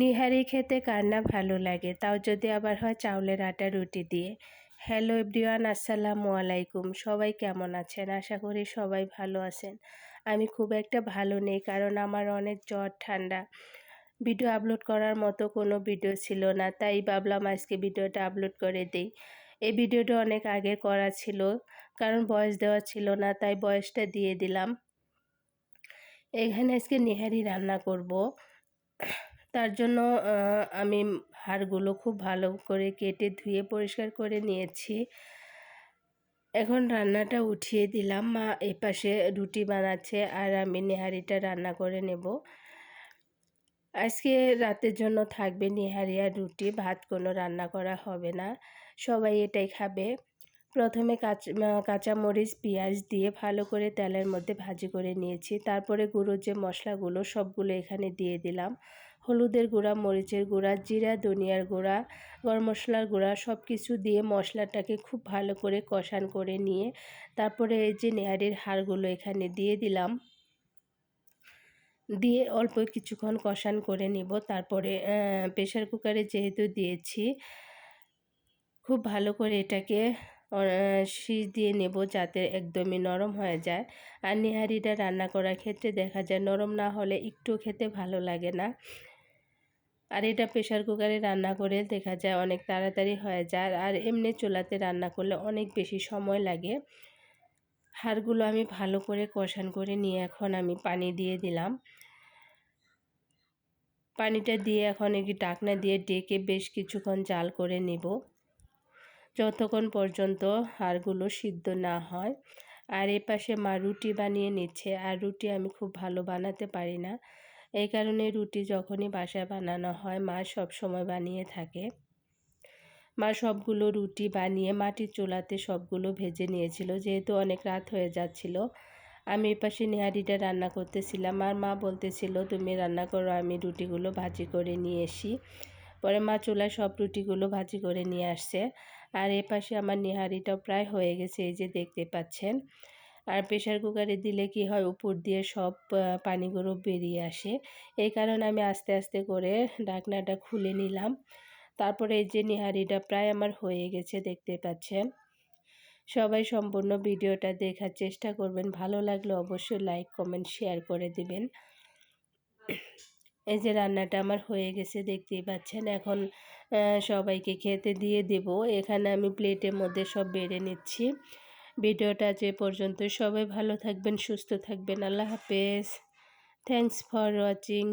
নিহারি খেতে কার না ভালো লাগে? তাও যদি আবার হয় চাউলের আটা, রুটি দিয়ে। হ্যালো এভরিওয়ান, আসসালামু আলাইকুম। সবাই কেমন আছেন? আশা করি সবাই ভালো আছেন। আমি খুব একটা ভালো নেই, কারণ আমার অনেক জ্বর, ঠান্ডা। ভিডিও আপলোড করার মতো কোনো ভিডিও ছিল না, তাই ভাবলাম আজকে ভিডিওটা আপলোড করে দিই। এই ভিডিওটা অনেক আগে করা ছিল, কারণ বয়স দেওয়া ছিল না, তাই বয়সটা দিয়ে দিলাম। এখানে আজকে নিহারি রান্না করব। তার জন্য আমি হাড়গুলো খুব ভালো করে কেটে ধুয়ে পরিষ্কার করে নিয়েছি। এখন রান্নাটা উঠিয়ে দিলাম। মা এপাশে রুটি বানাচ্ছে আর আমি নেহারিটা রান্না করে নেব। আজকে রাতের জন্য থাকবে নেহারি আর রুটি, ভাত কোনো রান্না করা হবে না। সবাই এটাই খাবে। প্রথমে কাঁচা কাঁচামরিচ, পেঁয়াজ দিয়ে ভালো করে তেলের মধ্যে ভাজি করে নিয়েছি। তারপরে গুঁড়োর যে মশলাগুলো, সবগুলো এখানে দিয়ে দিলাম। হলুদের গুঁড়া, মরিচের গুঁড়া, জিরা, ধনিয়ার গুঁড়া, গরম মশলার গুঁড়া সব কিছু দিয়ে মশলাটাকে খুব ভালো করে কষান করে নিয়ে, তারপরে এই যে নেহারির হাড়গুলো এখানে দিয়ে দিলাম। দিয়ে অল্প কিছুক্ষণ কষান করে নিব। তারপরে প্রেশার কুকারে যেহেতু দিয়েছি, খুব ভালো করে এটাকে শীষ দিয়ে নেব যাতে একদমই নরম হয়ে যায়। আর নিহারিটা রান্না করার ক্ষেত্রে দেখা যায় নরম না হলে একটু খেতে ভালো লাগে না। আর এটা প্রেশার কুকারে রান্না করে দেখা যায় অনেক তাড়াতাড়ি হয়ে যায়। আর এমনি চুলাতে রান্না করলে অনেক বেশি সময় লাগে। হাড়গুলো আমি ভালো করে কষান করে নিয়ে এখন আমি পানি দিয়ে দিলাম। পানিটা দিয়ে এখন একটি ডাকনা দিয়ে ডেকে বেশ কিছুক্ষণ জাল করে নেব। যতক্ষণ পর্যন্ত হাড়গুলো সিদ্ধ না হয়। আর এ পাশে মা রুটি বানিয়ে নিচ্ছে। আর রুটি আমি খুব ভালো বানাতে পারি না। এই কারণে রুটি যখনই বাসায় বানানো হয়, মা সব সময় বানিয়ে থাকে। মা সবগুলো রুটি বানিয়ে মাটির চুলাতে সবগুলো ভেজে নিয়েছিল। যেহেতু অনেক রাত হয়ে যাচ্ছিল, আমি এপাশে নেহারিটা রান্না করতেছিলাম। আর মা বলতেছিল, তুমি রান্না করো, আমি রুটিগুলো ভাজি করে নিয়ে এসি। পরে মা চুলায় সব রুটিগুলো ভাজি করে নিয়ে আসছে। আর এপাশে আমার নেহারিটাও প্রায় হয়ে গেছে, এই যে দেখতে পাচ্ছেন। আর প্রেশার কুকারে দিলে কি হয়, উপর দিয়ে সব পানিগুলো বেরিয়ে আসে। এই কারণে আমি আস্তে আস্তে করে ঢাকনাটা খুলে নিলাম। তারপরে এই যে নিহারিটা প্রায় আমার হয়ে গেছে, দেখতে পাচ্ছেন। সবাই সম্পূর্ণ ভিডিওটা দেখার চেষ্টা করবেন। ভালো লাগলে অবশ্যই লাইক কমেন্ট শেয়ার করে দিবেন। এই যে রান্নাটা আমার হয়ে গেছে, দেখতেই পাচ্ছেন। এখন সবাইকে খেতে দিয়ে দেব। এখানে আমি প্লেটের মধ্যে সব বেড়ে নিচ্ছি। ভিডিওটা যে পর্যন্ত। সবাই ভালো থাকবেন, সুস্থ থাকবেন। আল্লাহ হাফেজ। Thanks for watching